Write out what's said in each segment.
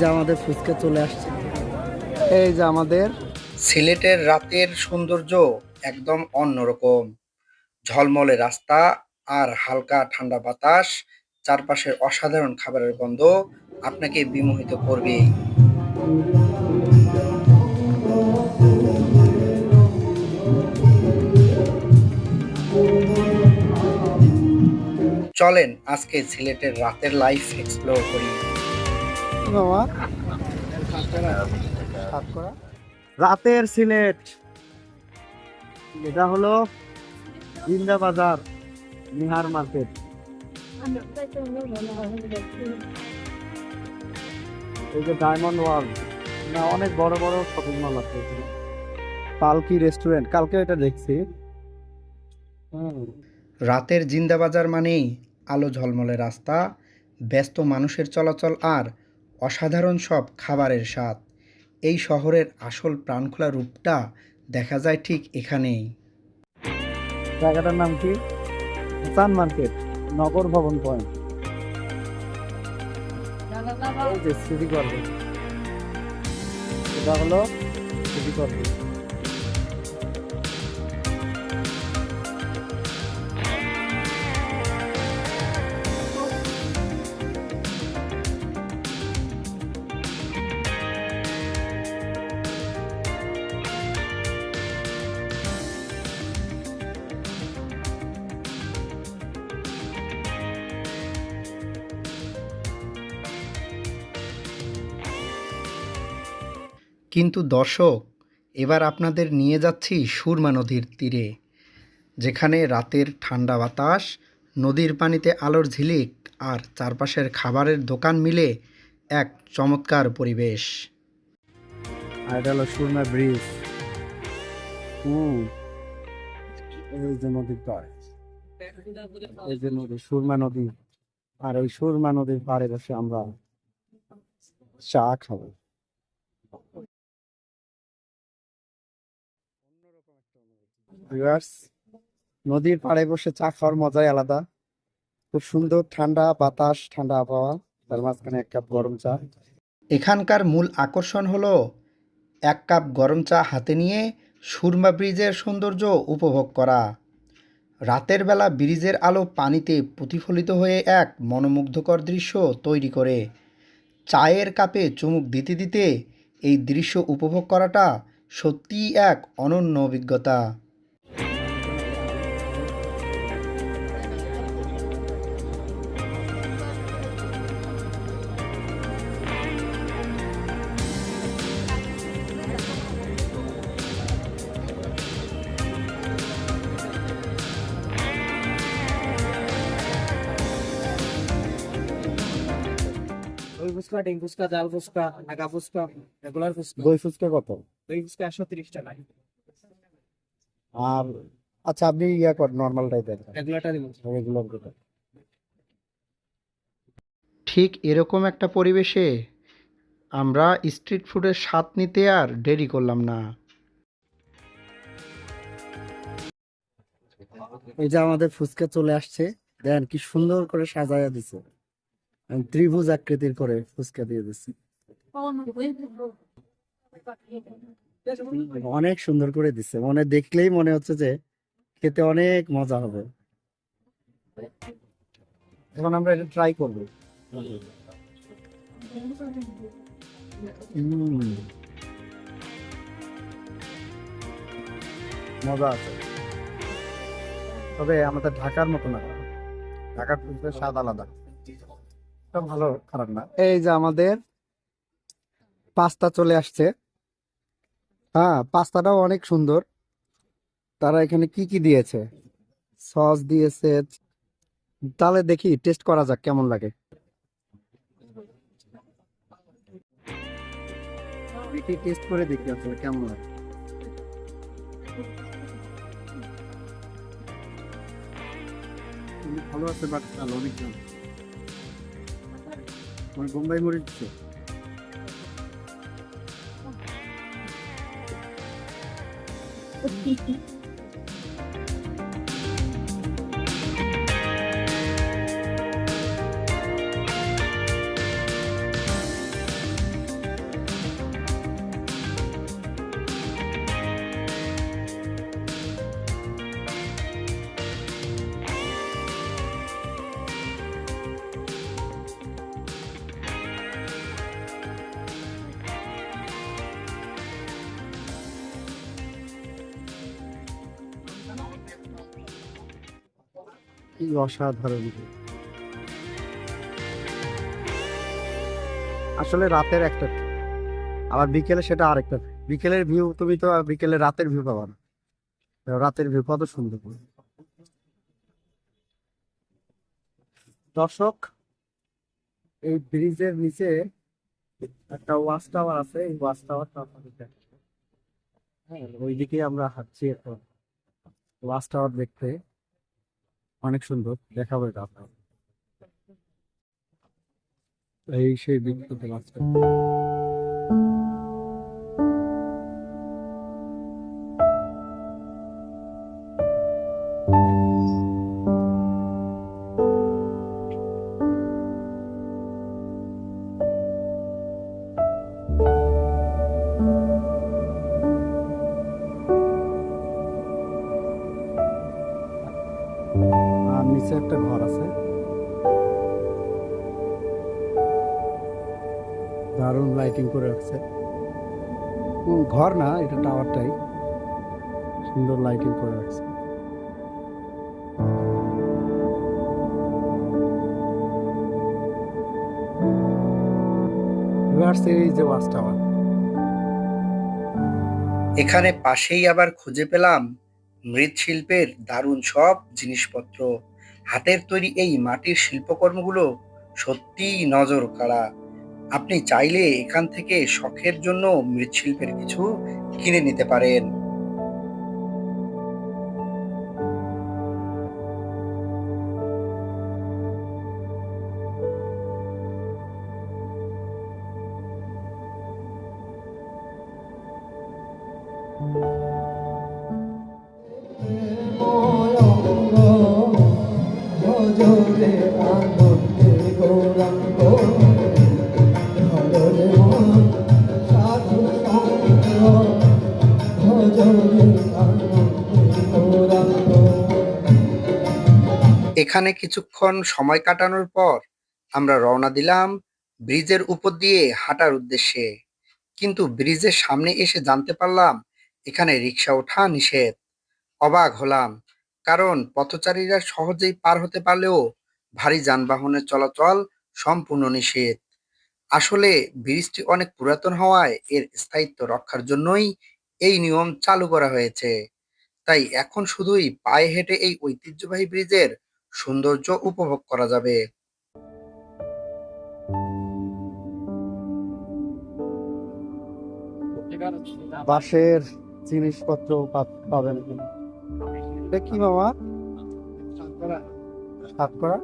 যে আমাদের ফুচকা চলে আসছে। এই যে আমাদের সিলেটের রাতের সৌন্দর্য একদম অন্যরকম। ঝলমলে রাস্তা আর হালকা ঠান্ডা বাতাস, চারপাশের অসাধারণ খাবারের গন্ধ আপনাকে বিমোহিত করবে। চলেন আজকে সিলেটের রাতের লাইফ এক্সপ্লোর করি। বাবা। রাতের সিলেট। এটা হলো জিন্দা বাজার নিহার মার্কেট। এই যে ডায়মন্ড ওয়ার্ল্ড না অনেক বড় বড় শপিং মল আছে পালকি রেস্টুরেন্ট কালকে এটা দেখছি। হুম। রাতের জিন্দাবাজার মানেই আলো ঝলমলে রাস্তা ব্যস্ত মানুষের চলাচল আর অসাধারণ সব খাবারের স্বাদ। এই শহরের আসল প্রাণখোলা রূপটা দেখা যায় ঠিক এখানেই। জায়গাটার নাম কি? মার্কেট, নগর ভবন পয়েন্ট। এটা হলো সিটি কর্পোরেট কিন্তু দর্শক, এবার আপনাদের নিয়ে যাচ্ছি সুরমা নদীর তীরে, যেখানে রাতের ঠান্ডা বাতাস, নদীর পানিতে আলোর ঝিলিক আর চারপাশের খাবারের দোকান মিলে এক চমৎকার পরিবেশ। আর সুরমা ব্রিজ। হুম যে নদীর এই যে নদী, সুরমা নদী। আর ওই সুরমা নদীর পাড়ে বসে আমরা চা খাব। Viewers, নদীর পাড়ে বসে চা খাওয়ার মজাই আলাদা। খুব সুন্দর ঠান্ডা বাতাস ঠান্ডা আবহাওয়া তার মাঝখানে এক কাপ গরম চা। এখানকার মূল আকর্ষণ হলো এক কাপ গরম চা হাতে নিয়ে সুরমা ব্রিজের সৌন্দর্য উপভোগ করা। রাতের বেলা ব্রিজের আলো পানিতে প্রতিফলিত হয়ে এক মনোমুগ্ধকর দৃশ্য তৈরি করে। চায়ের কাপে চুমুক দিতে দিতে এই দৃশ্য উপভোগ করাটা সত্যিই এক অনন্য অভিজ্ঞতা। ফুচকা ডিম ফুচকা জাল ফুচকা ঢাকা ফুচকা রেগুলার ফুচকা। দই ফুচকা কত? দই ফুচকা একশো তিরিশ টাকা। আর আচ্ছা আপনি ইয়া কর নর্মাল টাইপের রেগুলারটা দিব রেগুলার ঠিক এরকম একটা পরিবেশে আমরা স্ট্রিট ফুডের স্বাদ নিতে আর দেরি করলাম না। এই যে আমাদের ফুচকা চলে আসছে দেন কি সুন্দর করে সাজায়া দিছে। ত্রিভুজ আকৃতির করে ফুচকা দিয়ে দিচ্ছে। অনেক সুন্দর করে দিচ্ছে। মনে দেখলেই মনে হচ্ছে যে খেতে অনেক মজা হবে। এখন আমরা এটা ট্রাই মজা আছে। তবে আমাদের ঢাকার মতো না। ঢাকার স্বাদ আলাদা। এই যে আমাদের পাস্তা চলে আসছে। হ্যাঁ পাস্তাটাও অনেক সুন্দর। তারা এখানে কি কি দিয়েছে? সস দিয়েছে। তাহলে দেখি, টেস্ট করা যাক কেমন লাগে। দেখি, টেস্ট করে দেখি আসলে কেমন লাগে। ভালো আছে বাট অনেক মানে বোম্বাই মরিচ দিচ্ছে অসাধারণ আসলে রাতের একটা আবার বিকেলে সেটা আরেকটা বিকেলের ভিউ তুমি তো বিকেলে রাতের ভিউ পাবা না। রাতের ভিউ কত সুন্দর। দর্শক, এই ব্রিজের নিচে একটা ওয়াচ টাওয়ার আছে। এই ওয়াচ টাওয়ারটা আপনাদের। হ্যাঁ ওইদিকে আমরা হাঁটছি এখন। ওয়াচ টাওয়ার দেখতে। অনেক সুন্দর দেখাবো এটা আপনার এই সেই বিখ্যাত ওয়াচ দারুণ লাইটিং করে রাখছে। ঘর না, এটা টাওয়ারটাই সুন্দর লাইটিং করে রাখছে। এখানে পাশেই আবার খুঁজে পেলাম মৃৎশিল্পের দারুণ সব জিনিসপত্র। হাতের তৈরি এই মাটির শিল্পকর্মগুলো সত্যিই নজর কাড়া আপনি চাইলে এখান থেকে শখের জন্য মৃৎশিল্পের কিছু কিনে নিতে পারেন। ভজরে এখানে কিছুক্ষণ সময় কাটানোর পর আমরা রওনা দিলাম ব্রিজের উপর দিয়ে হাঁটার উদ্দেশ্যে। কিন্তু ব্রিজের সামনে এসে জানতে পারলাম এখানে রিক্সা ওঠা নিষেধ। অবাক হলাম, কারণ পথচারীরা সহজেই পার হতে পারলেও ভারী যানবাহনের চলাচল সম্পূর্ণ নিষেধ। আসলে ব্রিজটি অনেক পুরাতন হওয়ায় এর স্থায়িত্ব রক্ষার জন্যই এই নিয়ম চালু করা হয়েছে। তাই এখন শুধুই পায়ে হেঁটে এই ঐতিহ্যবাহী ব্রিজের সৌন্দর্য উপভোগ করা যাবে। বাঁশের জিনিসপত্র পাবেন। এটা কি মামা? সাতকরা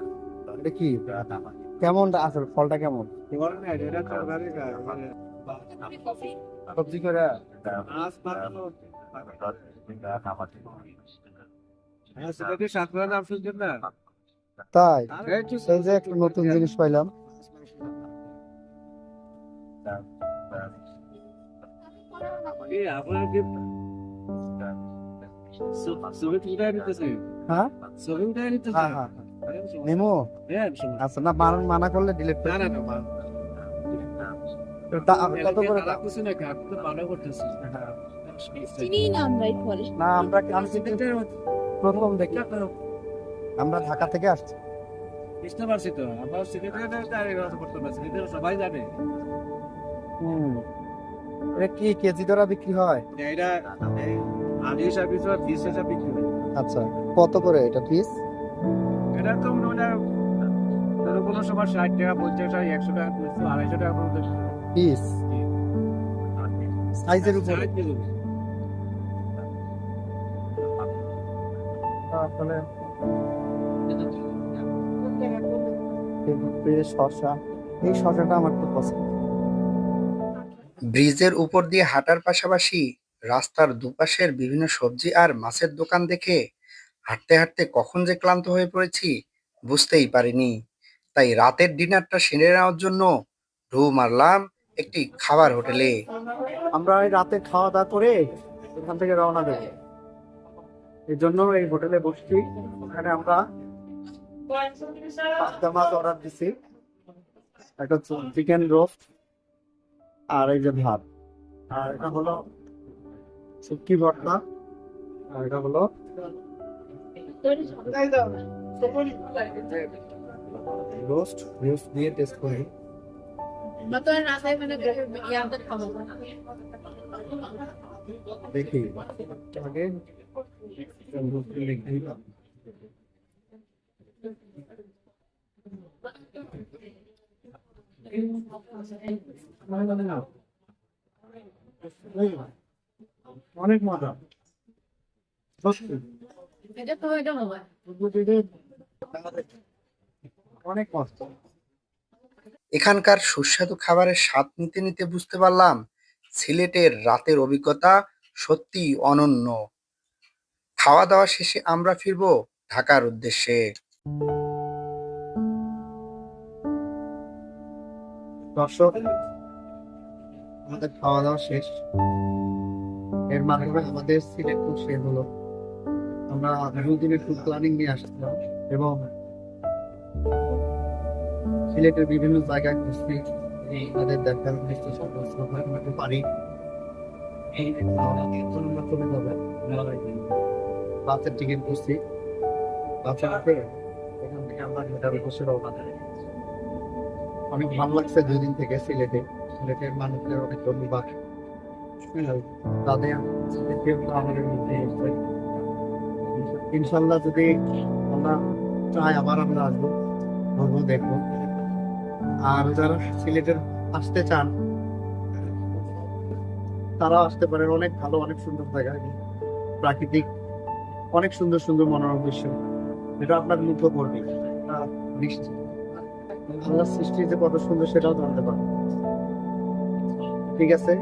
এটা কি? কেমন আসলে ফলটা কেমন? সবজি করে? তাই? এই যে একটা নতুন জিনিস পাইলাম। হ্যাঁ? হ্যাঁ হ্যাঁ আচ্ছা না মানা করলে ডিলিট না না না কত করে কিছু না তো ভালো করতেছেন না আমরা এই ফল না আমরা আমি প্রথম দেখি। আমরা ঢাকা থেকে আসছি। বুঝতে পারছি তো আমার সেক্রেটারি সবাই জানে। এটা কি কেজি ধরা বিক্রি হয়? এটা হিসাব হিসাব বিশ হাজার বিক্রি হয়। আচ্ছা কত করে এটা পিস এটা তো ধরো কোনো সময় ষাট টাকা পঞ্চাশ টাকা একশো টাকা দুশো আড়াইশো টাকা পর্যন্ত পিস সাইজের উপরে? কেজি। এই শসা আমার খুব পছন্দ। ব্রিজের উপর দিয়ে হাঁটার পাশাপাশি রাস্তার দুপাশের বিভিন্ন সবজি আর মাছের দোকান দেখে হাঁটতে হাঁটতে কখন যে ক্লান্ত হয়ে পড়েছি বুঝতেই পারিনি। তাই রাতের ডিনারটা সেরে নেওয়ার জন্য ঢু মারলাম একটি খাবার হোটেলে। আমরা এই রাতে খাওয়া দাওয়া করে এখান থেকে রওনা দেব। এই জন্য এই হোটেলে বসছি। এখানে আমরা পাঁচটা মাছ অর্ডার দিছি একটা চিকেন রোস্ট আর এই যে ভাত আর এটা হলো শুটকি ভর্তা আর এটা হলো রোস্ট রোস্ট দিয়ে টেস্ট করি নতুন রাতে মানে ইয়াদের খাব দেখি আগে রোস্ট দেখি অনেক মজা। অনেক এখানকার সুস্বাদু খাবারের স্বাদ নিতে নিতে বুঝতে পারলাম, সিলেটের রাতের অভিজ্ঞতা সত্যি অনন্য। খাওয়া দাওয়া শেষে আমরা ফিরবো ঢাকার উদ্দেশ্যে। আমাদের খাওয়া দাওয়া শেষ। এর মাধ্যমে আমাদের সিলেট ট্যুর শেষ হলো। আমরা দুই দিনের প্ল্যানিং নিয়ে আসছিলাম এবং সিলেটের বিভিন্ন জায়গায় ঘুরছি। তাদের দেখার চেষ্টা করছি পারি। চলে যাবে। বাসের টিকিট করছি বাসে করে অনেক ভালো লাগছে থেকে সিলেটে। সিলেটের মানুষদের অনেক ধন্যবাদ। হ্যাঁ, ইনশাল্লাহ যদি আমরা চাই আবার আমরা আসব ঘুরবো দেখব। আর যারা সিলেটের আসতে চান তারা আসতে পারেন। অনেক ভালো অনেক সুন্দর জায়গা। প্রাকৃতিক অনেক সুন্দর সুন্দর মনোরম দৃশ্য। এটা আপনার মুগ্ধ করবে। নিশ্চিত। সৃষ্টি যে কত সুন্দর সেটাও জানতে পারব। ঠিক আছে?